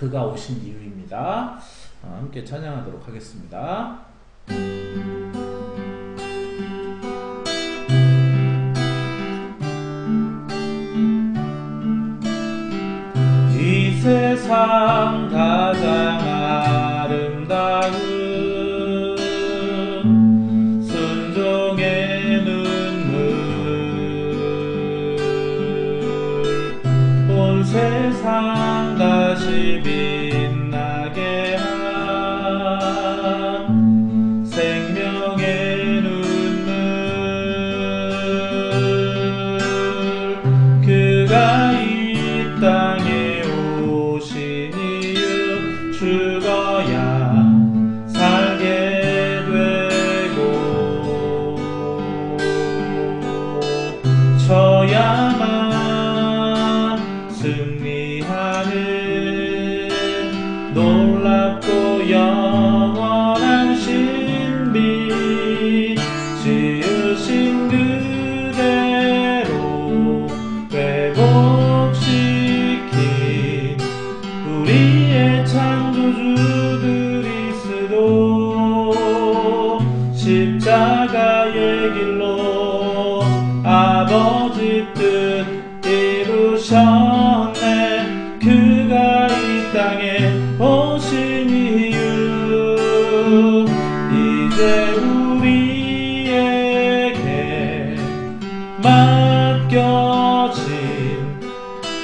그가 오신 이유입니다. 어, 함께 찬양하도록 하겠습니다. 이 세상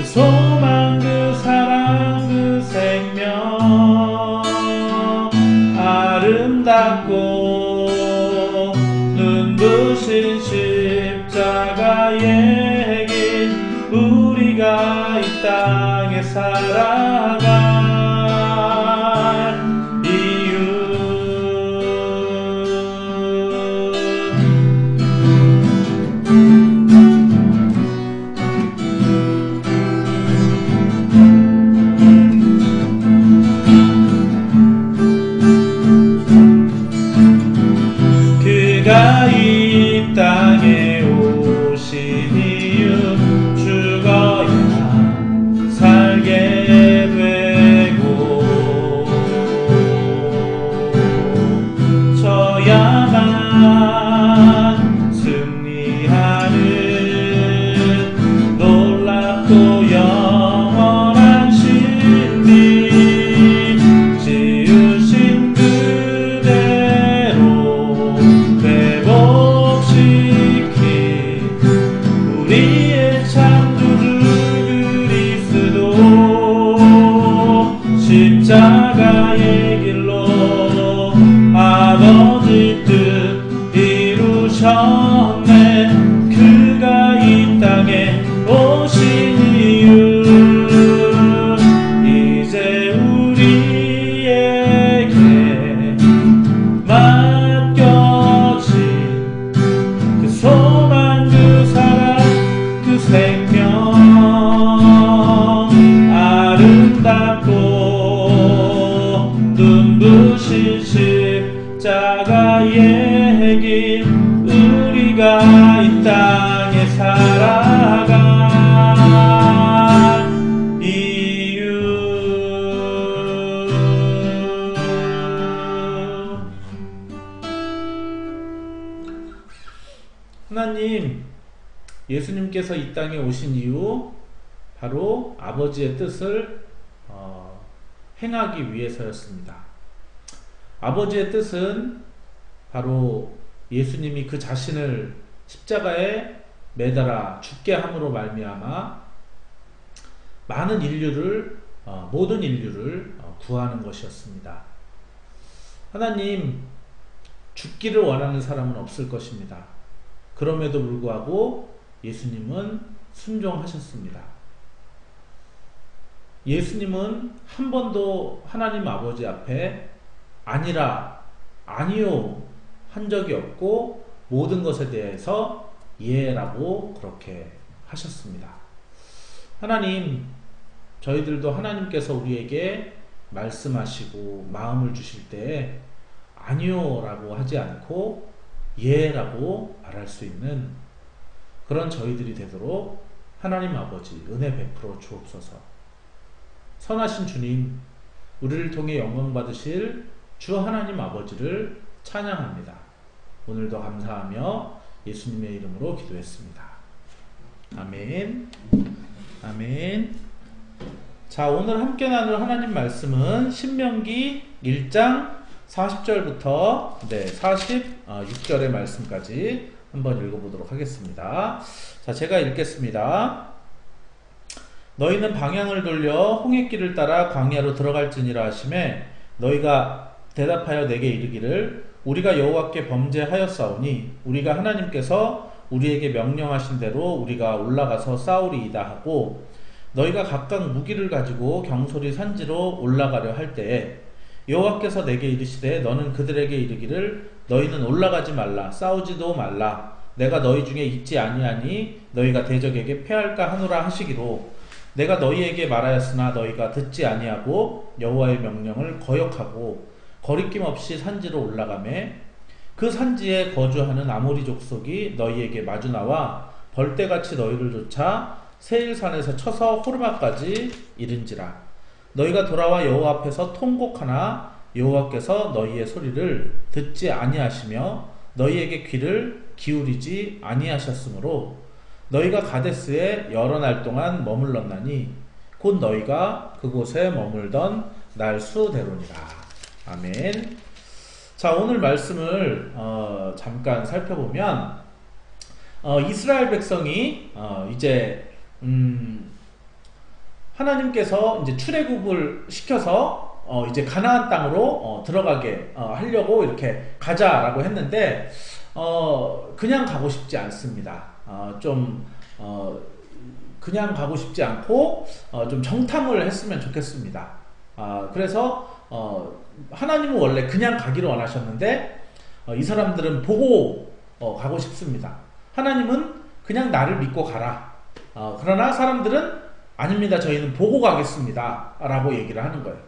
그 소망 그 사랑 그 생명 아름답고 눈부신 십자가의 길 우리가 이 땅에 살아 그 예수님께서 이 땅에 오신 이유 바로 아버지의 뜻을 어, 행하기 위해서였습니다. 아버지의 뜻은 바로 예수님이 그 자신을 십자가에 매달아 죽게 함으로 말미암아 많은 인류를 어, 모든 인류를 어, 구하는 것이었습니다. 하나님 죽기를 원하는 사람은 없을 것입니다. 그럼에도 불구하고 예수님은 순종하셨습니다. 예수님은 한 번도 하나님 아버지 앞에 아니라 아니요 한 적이 없고 모든 것에 대해서 예라고 그렇게 하셨습니다. 하나님, 저희들도 하나님께서 우리에게 말씀하시고 마음을 주실 때 아니요라고 하지 않고 예라고 말할 수 있는 그런 저희들이 되도록 하나님 아버지 은혜 베풀어 주옵소서. 선하신 주님, 우리를 통해 영광 받으실 주 하나님 아버지를 찬양합니다. 오늘도 감사하며 예수님의 이름으로 기도했습니다. 아멘. 아멘. 자, 오늘 함께 나눌 하나님 말씀은 신명기 1장 40절부터 네, 46절의 말씀까지 한번 읽어보도록 하겠습니다. 자, 제가 읽겠습니다. 너희는 방향을 돌려 홍해길을 따라 광야로 들어갈지니라 하심에 너희가 대답하여 내게 이르기를 우리가 여호와께 범죄하였사오니 우리가 하나님께서 우리에게 명령하신 대로 우리가 올라가서 싸우리이다 하고 너희가 각각 무기를 가지고 경솔이 산지로 올라가려 할 때에 여호와께서 내게 이르시되 너는 그들에게 이르기를 너희는 올라가지 말라 싸우지도 말라. 내가 너희 중에 있지 아니하니 너희가 대적에게 패할까 하노라 하시기로. 내가 너희에게 말하였으나 너희가 듣지 아니하고 여호와의 명령을 거역하고 거리낌 없이 산지로 올라가매 그 산지에 거주하는 아모리 족속이 너희에게 마주 나와 벌떼같이 너희를 쫓아 세일산에서 쳐서 호르마까지 이른지라 너희가 돌아와 여호와 앞에서 통곡하나 여호와께서 너희의 소리를 듣지 아니하시며 너희에게 귀를 기울이지 아니하셨으므로 너희가 가데스에 여러 날 동안 머물렀나니 곧 너희가 그곳에 머물던 날 수대로니라. 아멘. 자 오늘 말씀을 어, 잠깐 살펴보면 어, 이스라엘 백성이 어, 이제 음, 하나님께서 이제 출애굽을 시켜서 어, 이제 가나안 땅으로 어, 들어가게 어, 하려고 이렇게 가자라고 했는데 어, 그냥 가고 싶지 않습니다. 어, 좀 어, 그냥 가고 싶지 않고 어, 좀 정탐을 했으면 좋겠습니다. 아, 그래서 어, 하나님은 원래 그냥 가기를 원하셨는데 어, 이 사람들은 보고 어, 가고 싶습니다. 하나님은 그냥 나를 믿고 가라. 어, 그러나 사람들은 아닙니다. 저희는 보고 가겠습니다. 라고 얘기를 하는 거예요.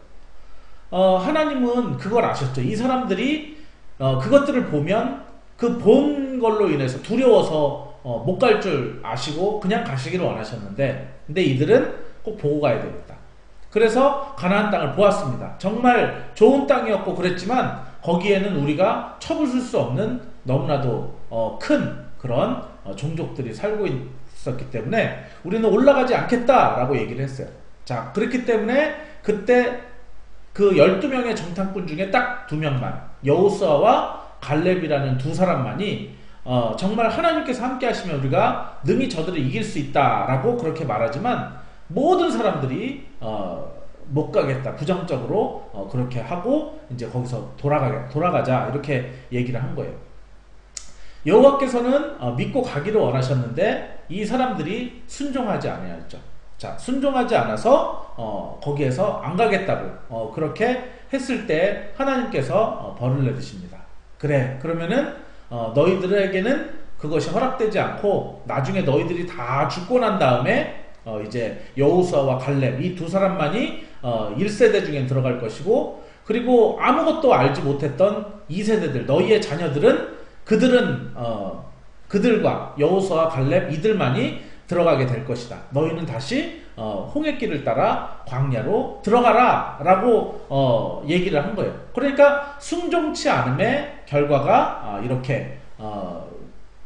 어, 하나님은 그걸 아셨죠. 이 사람들이 어, 그것들을 보면 그 본 걸로 인해서 두려워서 어, 못갈 줄 아시고 그냥 가시기를 원하셨는데 근데 이들은 꼭 보고 가야 되겠다. 그래서 가나안 땅을 보았습니다. 정말 좋은 땅이었고 그랬지만 거기에는 우리가 쳐부술 수 없는 너무나도 어, 큰 그런 어, 종족들이 살고 있 었기 때문에 우리는 올라가지 않겠다라고 얘기를 했어요. 자, 그렇기 때문에 그때 그 12명의 정탐꾼 중에 딱 두 명만 여호수아와 갈렙이라는 두 사람만이 어, 정말 하나님께서 함께 하시면 우리가 능히 저들을 이길 수 있다라고 그렇게 말하지만 모든 사람들이 어, 못 가겠다 부정적으로 어, 그렇게 하고 이제 거기서 돌아가게 돌아가자 이렇게 얘기를 한 거예요. 여호와께서는 어, 믿고 가기를 원하셨는데 이 사람들이 순종하지 아니하였죠. 자 순종하지 않아서 어, 거기에서 안 가겠다고 어, 그렇게 했을 때 하나님께서 어, 벌을 내리십니다. 그래 그러면은 어, 너희들에게는 그것이 허락되지 않고 나중에 너희들이 다 죽고 난 다음에 어, 이제 여우수아와 갈렙 이 두 사람만이 어, 1세대 중에 들어갈 것이고 그리고 아무것도 알지 못했던 2세대들 너희의 자녀들은 그들은 어, 그들과 여호수아 갈렙 이들만이 들어가게 될 것이다. 너희는 다시 어, 홍해길을 따라 광야로 들어가라 라고 어, 얘기를 한 거예요. 그러니까 순종치 않음의 결과가 어, 이렇게 어,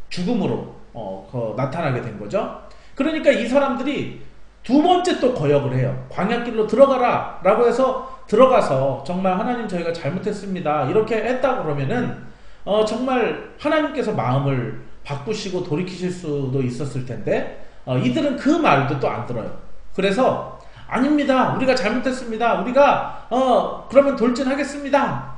죽음으로 어, 그 나타나게 된 거죠. 그러니까 이 사람들이 두 번째 또 거역을 해요. 광야길로 들어가라 라고 해서 들어가서 정말 하나님 저희가 잘못했습니다. 이렇게 했다 그러면은 어, 정말 하나님께서 마음을 바꾸시고 돌이키실 수도 있었을 텐데 어, 이들은 그 말도 또 안 들어요. 그래서 아닙니다. 우리가 잘못했습니다. 우리가 어 그러면 돌진하겠습니다.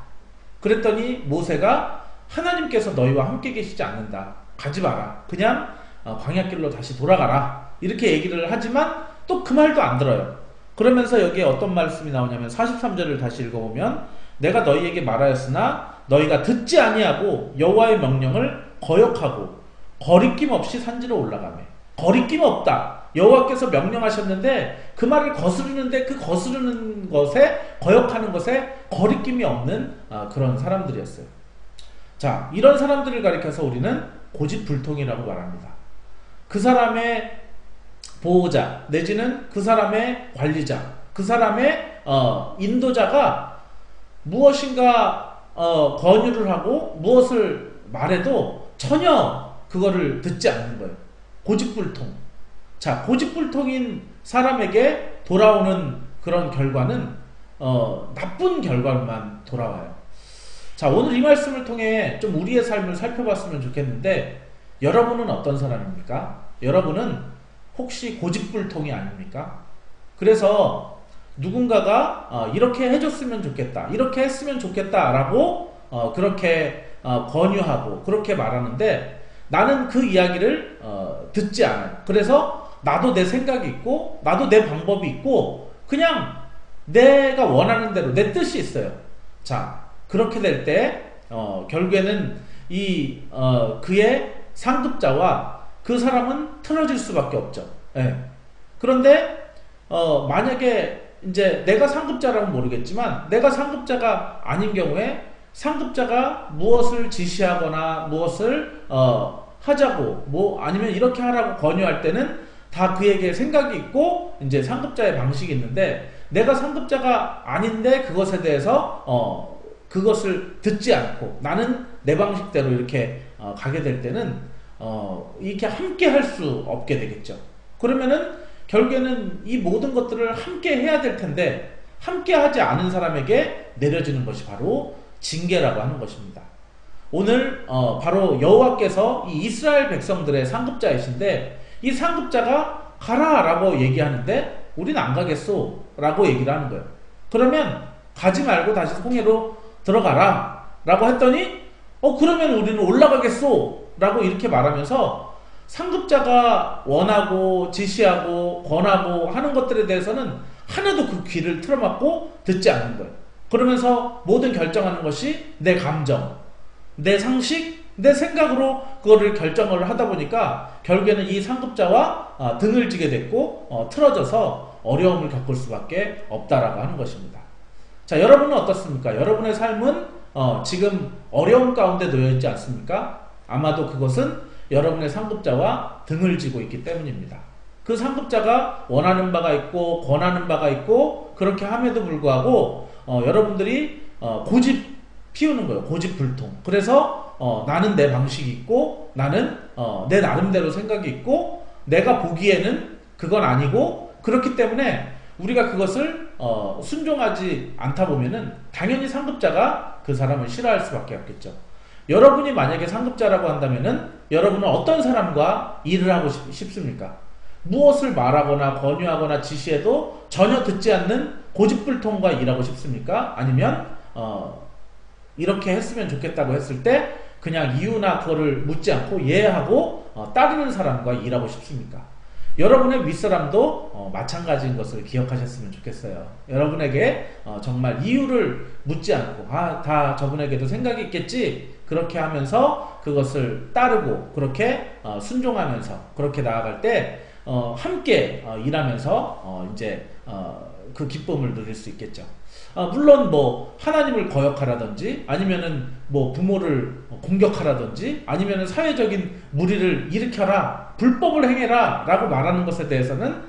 그랬더니 모세가 하나님께서 너희와 함께 계시지 않는다. 가지 마라. 그냥 어, 광야길로 다시 돌아가라. 이렇게 얘기를 하지만 또 그 말도 안 들어요. 그러면서 여기에 어떤 말씀이 나오냐면 43절을 다시 읽어보면 내가 너희에게 말하였으나 너희가 듣지 아니하고 여호와의 명령을 거역하고 거리낌 없이 산지로 올라가매 거리낌 없다. 여호와께서 명령하셨는데 그 말을 거스르는데 그 거스르는 것에 거역하는 것에 거리낌이 없는 아, 그런 사람들이었어요. 자, 이런 사람들을 가리켜서 우리는 고집불통이라고 말합니다. 그 사람의 보호자 내지는 그 사람의 관리자 그 사람의 어, 인도자가 무엇인가 어, 권유를 하고 무엇을 말해도 전혀 그거를 듣지 않는 거예요. 고집불통. 자, 고집불통인 사람에게 돌아오는 그런 결과는 어, 나쁜 결과만 돌아와요. 자, 오늘 이 말씀을 통해 좀 우리의 삶을 살펴봤으면 좋겠는데 여러분은 어떤 사람입니까? 여러분은 혹시 고집불통이 아닙니까? 그래서 누군가가 어, 이렇게 해줬으면 좋겠다, 이렇게 했으면 좋겠다 라고 어, 그렇게 어, 권유하고 그렇게 말하는데 나는 그 이야기를 어, 듣지 않아요. 그래서 나도 내 생각이 있고 나도 내 방법이 있고 그냥 내가 원하는 대로 내 뜻이 있어요. 자 그렇게 될때 어, 결국에는 이 어, 그의 상급자와 그 사람은 틀어질 수밖에 없죠. 예. 그런데 어, 만약에 이제 내가 상급자라면 모르겠지만 내가 상급자가 아닌 경우에 상급자가 무엇을 지시하거나 무엇을 어, 하자고 뭐 아니면 이렇게 하라고 권유할 때는 다 그에게 생각이 있고 이제 상급자의 방식이 있는데 내가 상급자가 아닌데 그것에 대해서 어, 그것을 듣지 않고 나는 내 방식대로 이렇게 어, 가게 될 때는 어, 이렇게 함께 할 수 없게 되겠죠. 그러면은 결국에는 이 모든 것들을 함께 해야 될 텐데 함께 하지 않은 사람에게 내려지는 것이 바로 징계라고 하는 것입니다. 오늘 어, 바로 여호와께서 이 이스라엘 백성들의 상급자이신데 이 상급자가 가라라고 얘기하는데 우리는 안 가겠소 라고 얘기를 하는 거예요. 그러면 가지 말고 다시 홍해로 들어가라 라고 했더니 어 그러면 우리는 올라가겠소 라고 이렇게 말하면서 상급자가 원하고 지시하고 권하고 하는 것들에 대해서는 하나도 그 귀를 틀어막고 듣지 않는 거예요. 그러면서 모든 결정하는 것이 내 감정, 내 상식, 내 생각으로 그거를 결정을 하다 보니까 결국에는 이 상급자와 어, 등을 지게 됐고 어, 틀어져서 어려움을 겪을 수밖에 없다라고 하는 것입니다. 자, 여러분은 어떻습니까? 여러분의 삶은 어, 지금 어려움 가운데 놓여 있지 않습니까? 아마도 그것은 여러분의 상급자와 등을 지고 있기 때문입니다. 그 상급자가 원하는 바가 있고 권하는 바가 있고 그렇게 함에도 불구하고 어, 여러분들이 어, 고집 피우는 거예요. 고집불통. 그래서 어, 나는 내 방식이 있고 나는 어, 내 나름대로 생각이 있고 내가 보기에는 그건 아니고 그렇기 때문에 우리가 그것을 어, 순종하지 않다 보면은 당연히 상급자가 그 사람을 싫어할 수밖에 없겠죠. 여러분이 만약에 상급자라고 한다면은 여러분은 어떤 사람과 일을 하고 싶, 습니까 무엇을 말하거나 권유하거나 지시해도 전혀 듣지 않는 고집불통과 일하고 싶습니까? 아니면 어, 이렇게 했으면 좋겠다고 했을 때 그냥 이유나 그거를 묻지 않고 이해하고 어, 따르는 사람과 일하고 싶습니까? 여러분의 윗사람도 어, 마찬가지인 것을 기억하셨으면 좋겠어요. 여러분에게 어, 정말 이유를 묻지 않고 아, 다 저분에게도 생각이 있겠지 그렇게 하면서 그것을 따르고 그렇게 어, 순종하면서 그렇게 나아갈 때 어, 함께 어, 일하면서 어, 이제 그 기쁨을 누릴 수 있겠죠. 물론 뭐 하나님을 거역하라든지 아니면은 뭐 부모를 공격하라든지 아니면은 사회적인 무리를 일으켜라 불법을 행해라 라고 말하는 것에 대해서는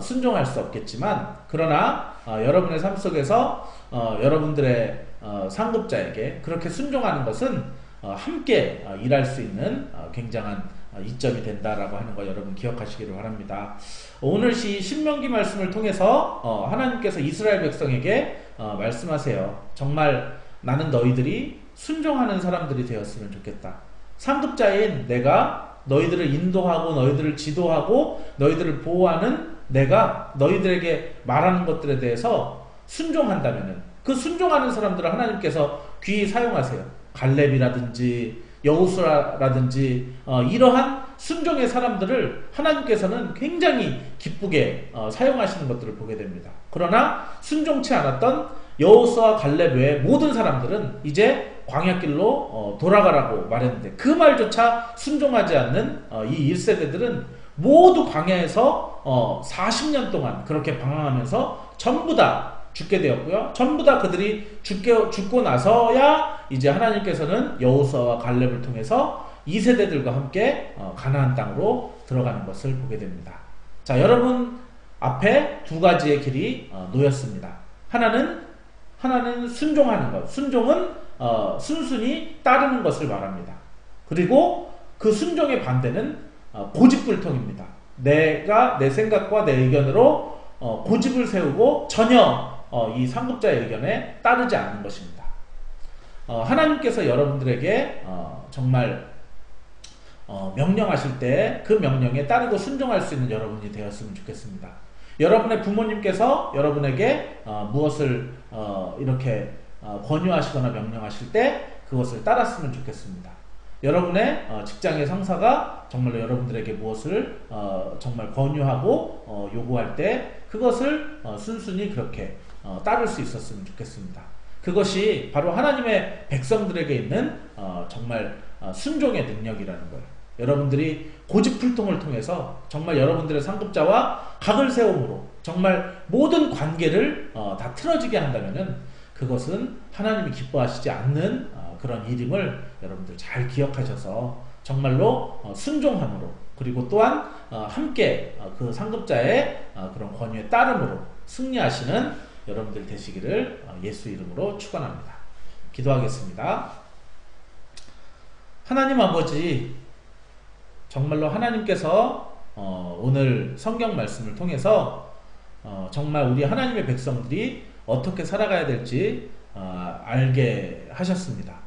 순종할 수 없겠지만 그러나 여러분의 삶 속에서 여러분들의 상급자에게 그렇게 순종하는 것은 함께 일할 수 있는 굉장한 아, 이점이 된다라고 하는 거 여러분 기억하시기를 바랍니다. 오늘 시 신명기 말씀을 통해서 어, 하나님께서 이스라엘 백성에게 어, 말씀하세요. 정말 나는 너희들이 순종하는 사람들이 되었으면 좋겠다. 상급자인 내가 너희들을 인도하고 너희들을 지도하고 너희들을 보호하는 내가 너희들에게 말하는 것들에 대해서 순종한다면은 그 순종하는 사람들을 하나님께서 귀히 사용하세요. 갈렙이라든지 여우수라든지 어, 이러한 순종의 사람들을 하나님께서는 굉장히 기쁘게 어, 사용하시는 것들을 보게 됩니다. 그러나 순종치 않았던 여호수와 갈렙 외의 모든 사람들은 이제 광야길로 어, 돌아가라고 말했는데 그 말조차 순종하지 않는 어, 이 1세대들은 모두 광야에서 40년 어, 동안 그렇게 방황하면서 전부 다 죽게 되었고요. 전부 다 그들이 죽게, 죽고 나서야 이제 하나님께서는 여호수아와 갈렙을 통해서 2세대들과 함께 어, 가나안 땅으로 들어가는 것을 보게 됩니다. 자, 여러분 앞에 두 가지의 길이 어, 놓였습니다. 하나는 하나는 순종하는 것. 순종은 어, 순순히 따르는 것을 말합니다. 그리고 그 순종의 반대는 어, 고집불통입니다. 내가 내 생각과 내 의견으로 어, 고집을 세우고 전혀 어, 이 상급자의 의견에 따르지 않는 것입니다. 어, 하나님께서 여러분들에게 어, 정말 어, 명령하실 때 그 명령에 따르고 순종할 수 있는 여러분이 되었으면 좋겠습니다. 여러분의 부모님께서 여러분에게 어, 무엇을 어, 이렇게 어, 권유하시거나 명령하실 때 그것을 따랐으면 좋겠습니다. 여러분의 어, 직장의 상사가 정말로 여러분들에게 무엇을 어, 정말 권유하고 어, 요구할 때 그것을 어, 순순히 그렇게 어, 따를 수 있었으면 좋겠습니다. 그것이 바로 하나님의 백성들에게 있는 어, 정말 어, 순종의 능력이라는 거예요. 여러분들이 고집불통을 통해서 정말 여러분들의 상급자와 각을 세움으로 정말 모든 관계를 어, 다 틀어지게 한다면은 그것은 하나님이 기뻐하시지 않는 어, 그런 일임을 여러분들 잘 기억하셔서 정말로 어, 순종함으로 그리고 또한 어, 함께 어, 그 상급자의 어, 그런 권유에 따름으로 승리하시는 여러분들 되시기를 어, 예수 이름으로 축원합니다. 기도하겠습니다. 하나님 아버지 정말로 하나님께서 어, 오늘 성경 말씀을 통해서 어, 정말 우리 하나님의 백성들이 어떻게 살아가야 될지 어, 알게 하셨습니다.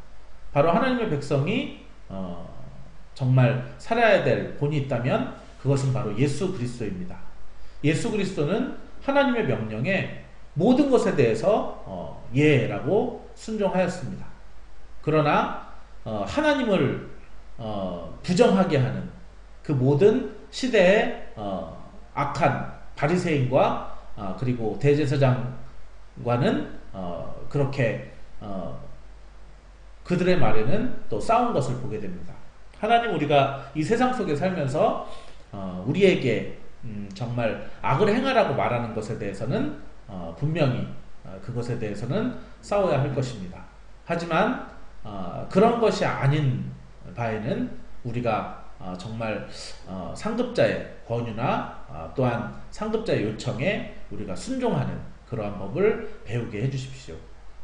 바로 하나님의 백성이 어, 정말 살아야 될 본이 있다면 그것은 바로 예수 그리스도입니다. 예수 그리스도는 하나님의 명령에 모든 것에 대해서 어, 예라고 순종하였습니다. 그러나 어, 하나님을 어, 부정하게 하는 그 모든 시대의 어, 악한 바리새인과 어, 그리고 대제사장과는 어, 그렇게 어, 그들의 말에는 또 싸운 것을 보게 됩니다. 하나님 우리가 이 세상 속에 살면서 어, 우리에게 음, 정말 악을 행하라고 말하는 것에 대해서는 어, 분명히 어, 그것에 대해서는 싸워야 할 것입니다. 하지만 어, 그런 것이 아닌 바에는 우리가 어, 정말 어, 상급자의 권유나 어, 또한 상급자의 요청에 우리가 순종하는 그러한 법을 배우게 해주십시오.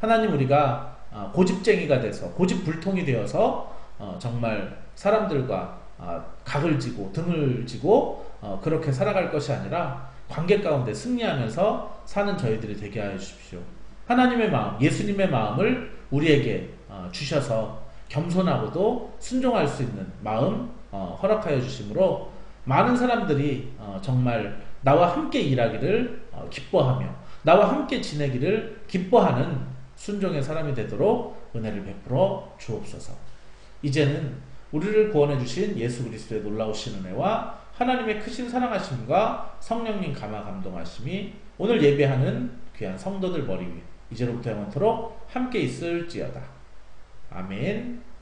하나님 우리가 어, 고집쟁이가 돼서 고집불통이 되어서 어, 정말 사람들과 어, 각을 지고 등을 지고 어, 그렇게 살아갈 것이 아니라 관계 가운데 승리하면서 사는 저희들이 되게 하여 주십시오. 하나님의 마음, 예수님의 마음을 우리에게 어, 주셔서 겸손하고도 순종할 수 있는 마음 어, 허락하여 주심으로 많은 사람들이 어, 정말 나와 함께 일하기를 어, 기뻐하며 나와 함께 지내기를 기뻐하는 순종의 사람이 되도록 은혜를 베풀어 주옵소서. 이제는 우리를 구원해 주신 예수 그리스도의 놀라우신 은혜와 하나님의 크신 사랑하심과 성령님 감화 감동하심이 오늘 예배하는 귀한 성도들 머리 위에 이제로부터 영원토록 함께 있을지어다. 아멘.